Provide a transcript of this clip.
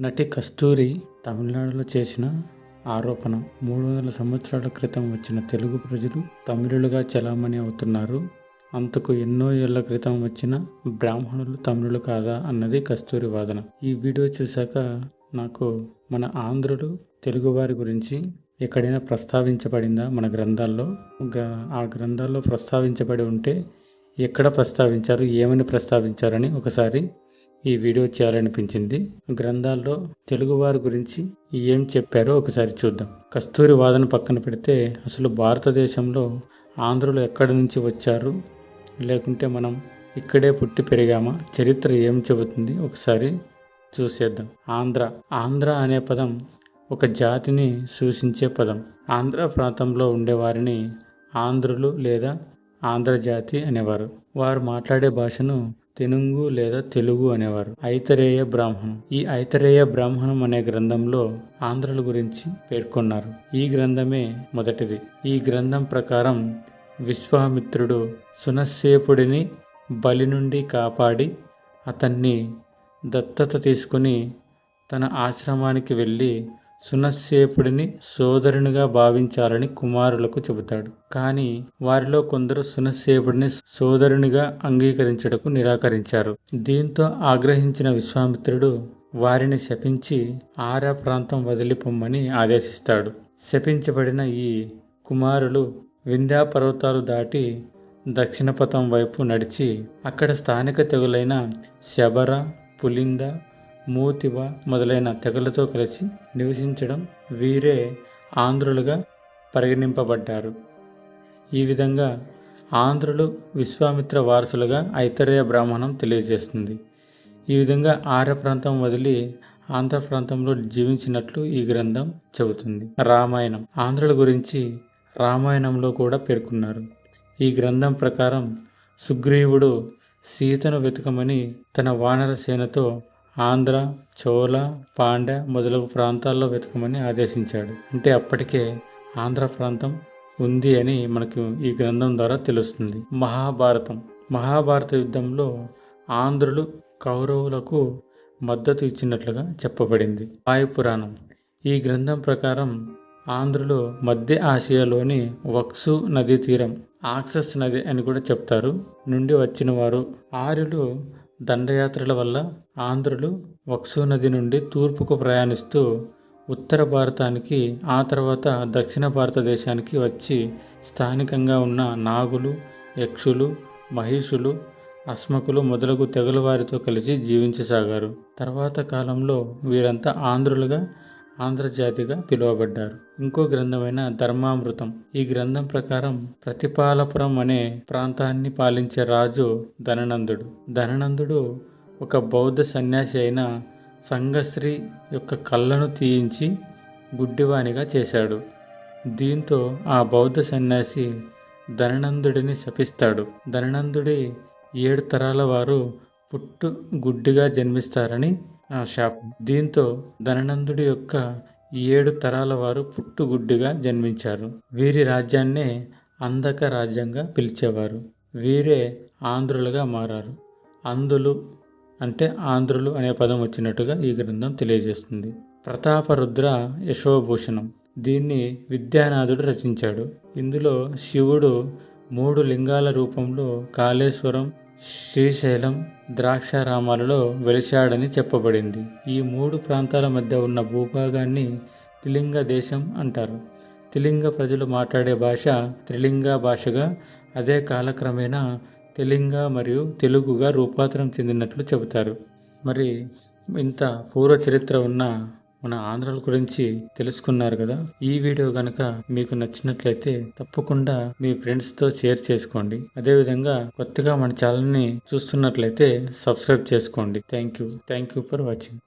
నటి కస్తూరి తమిళనాడులో చేసిన ఆరోపణ. మూడు వందల సంవత్సరాల క్రితం వచ్చిన తెలుగు ప్రజలు తమిళులుగా చలామణి అవుతున్నారు. అంతకు ఎన్నో ఏళ్ళ క్రితం వచ్చిన బ్రాహ్మణులు తమిళులు కాదా అన్నది కస్తూరి వాదన. ఈ వీడియో చూశాక నాకు మన ఆంధ్రులు తెలుగువారి గురించి ఎక్కడైనా ప్రస్తావించబడిందా మన గ్రంథాల్లో? ఆ గ్రంథాల్లో ప్రస్తావించబడి ఉంటే ఎక్కడ ప్రస్తావించారు? ఏమని ప్రస్తావించారని ఒకసారి ఈ వీడియో చేయాలనిపించింది. గ్రంథాల్లో తెలుగువారి గురించి ఏం చెప్పారో ఒకసారి చూద్దాం. కస్తూరి వాదన పక్కన పెడితే అసలు భారతదేశంలో ఆంధ్రులు ఎక్కడి నుంచి వచ్చారు? లేకుంటే మనం ఇక్కడే పుట్టి పెరిగామా? చరిత్ర ఏం చెబుతుంది? ఒకసారి చూసేద్దాం. ఆంధ్ర. ఆంధ్ర అనే పదం ఒక జాతిని సూచించే పదం. ఆంధ్ర ప్రాంతంలో ఉండేవారిని ఆంధ్రులు లేదా ఆంధ్రజాతి అనేవారు. వారు మాట్లాడే భాషను తెనుంగు లేదా తెలుగు అనేవారు. ఐతరేయ బ్రాహ్మణం. ఈ ఐతరేయ బ్రాహ్మణం అనే గ్రంథంలో ఆంధ్రుల గురించి పేర్కొన్నారు. ఈ గ్రంథమే మొదటిది. ఈ గ్రంథం ప్రకారం విశ్వామిత్రుడు సునశ్శేపుడిని బలి నుండి కాపాడి అతన్ని దత్తత తీసుకుని తన ఆశ్రమానికి వెళ్ళి సునస్సేపుడిని సోదరునిగా భావించాలని కుమారులకు చెబుతాడు. కానీ వారిలో కొందరు సునస్సేపుడిని సోదరునిగా అంగీకరించుటకు నిరాకరించారు. దీంతో ఆగ్రహించిన విశ్వామిత్రుడు వారిని శపించి ఆరా ప్రాంతం వదిలిపొమ్మని ఆదేశిస్తాడు. శపించబడిన ఈ కుమారులు వింధ్యా పర్వతాలు దాటి దక్షిణపథం వైపు నడిచి అక్కడ స్థానిక తెగులైన శబర పులింద మూతివ మొదలైన తెగలతో కలిసి నివసించడం వీరే ఆంధ్రులుగా పరిగణింపబడ్డారు. ఈ విధంగా ఆంధ్రులు విశ్వామిత్ర వారసులుగా ఐతరేయ బ్రాహ్మణం తెలియజేస్తుంది. ఈ విధంగా ఆర్య ప్రాంతం వదిలి ఆంధ్ర ప్రాంతంలో జీవించినట్లు ఈ గ్రంథం చెబుతుంది. రామాయణం. ఆంధ్రుల గురించి రామాయణంలో కూడా పేర్కొన్నారు. ఈ గ్రంథం ప్రకారం సుగ్రీవుడు సీతను వెతకమని తన వానర సేనతో ఆంధ్ర చోళ పాండ్య మొదలగు ప్రాంతాల్లో వెతకమని ఆదేశించాడు. అంటే అప్పటికే ఆంధ్ర ప్రాంతం ఉంది అని మనకు ఈ గ్రంథం ద్వారా తెలుస్తుంది. మహాభారతం. మహాభారత యుద్ధంలో ఆంధ్రులు కౌరవులకు మద్దతు ఇచ్చినట్లుగా చెప్పబడింది. వాయు పురాణం. ఈ గ్రంథం ప్రకారం ఆంధ్రులు మధ్య ఆసియాలోని వక్సు నదీ తీరం ఆక్సస్ నది అని కూడా చెప్తారు. నుండి వచ్చిన వారు ఆర్యులు దండయాత్రల వల్ల ఆంధ్రులు వక్సు నది నుండి తూర్పుకు ప్రయాణిస్తూ ఉత్తర భారతానికి ఆ తర్వాత దక్షిణ భారతదేశానికి వచ్చి స్థానికంగా ఉన్న నాగులు యక్షులు మహిషులు అస్మకులు మొదలగు తెగల వారితో కలిసి జీవించసాగారు. తర్వాత కాలంలో వీరంతా ఆంధ్రులుగా ఆంధ్రజాతిగా పిలువబడ్డారు. ఇంకో గ్రంథమైన ధర్మామృతం. ఈ గ్రంథం ప్రకారం ప్రతిపాలపురం అనే ప్రాంతాన్ని పాలించే రాజు ధననందుడు. ధననందుడు ఒక బౌద్ధ సన్యాసి అయిన సంఘశ్రీ యొక్క కళ్ళను తీయించి గుడ్డివానిగా చేశాడు. దీంతో ఆ బౌద్ధ సన్యాసి ధననందుడిని శపిస్తాడు. ధననందుడి ఏడు తరాల వారు పుట్టు గుడ్డిగా జన్మిస్తారని శాపం దీంతో ధననందుడి యొక్క ఏడు తరాల వారు పుట్టుగుడ్డిగా జన్మించారు. వీరి రాజ్యాన్నే అందక రాజ్యంగా పిలిచేవారు. వీరే ఆంధ్రులుగా మారారు. అందులు అంటే ఆంధ్రులు అనే పదం వచ్చినట్టుగా ఈ గ్రంథం తెలియజేస్తుంది. ప్రతాపరుద్ర యశోభూషణం దీన్ని విద్యానాథుడు రచించాడు. ఇందులో శివుడు మూడు లింగాల రూపంలో కాళేశ్వరం శ్రీశైలం ద్రాక్షారామాలలో వెలిశాడని చెప్పబడింది. ఈ మూడు ప్రాంతాల మధ్య ఉన్న భూభాగాన్ని త్రిలింగ దేశం అంటారు. త్రిలింగ ప్రజలు మాట్లాడే భాష త్రిలింగ భాషగా అదే కాలక్రమేణా తెలింగ మరియు తెలుగుగా రూపాంతరం చెందినట్లు చెబుతారు. మరి ఇంత పూర్వ చరిత్ర ఉన్న మన ఆంధ్రాల గురించి తెలుసుకున్నారు కదా? ఈ వీడియో కనుక మీకు నచ్చినట్లయితే తప్పకుండా మీ ఫ్రెండ్స్తో షేర్ చేసుకోండి. అదేవిధంగా కొత్తగా మన ఛానల్ని చూస్తున్నట్లయితే సబ్స్క్రైబ్ చేసుకోండి. Thank you thank you for watching.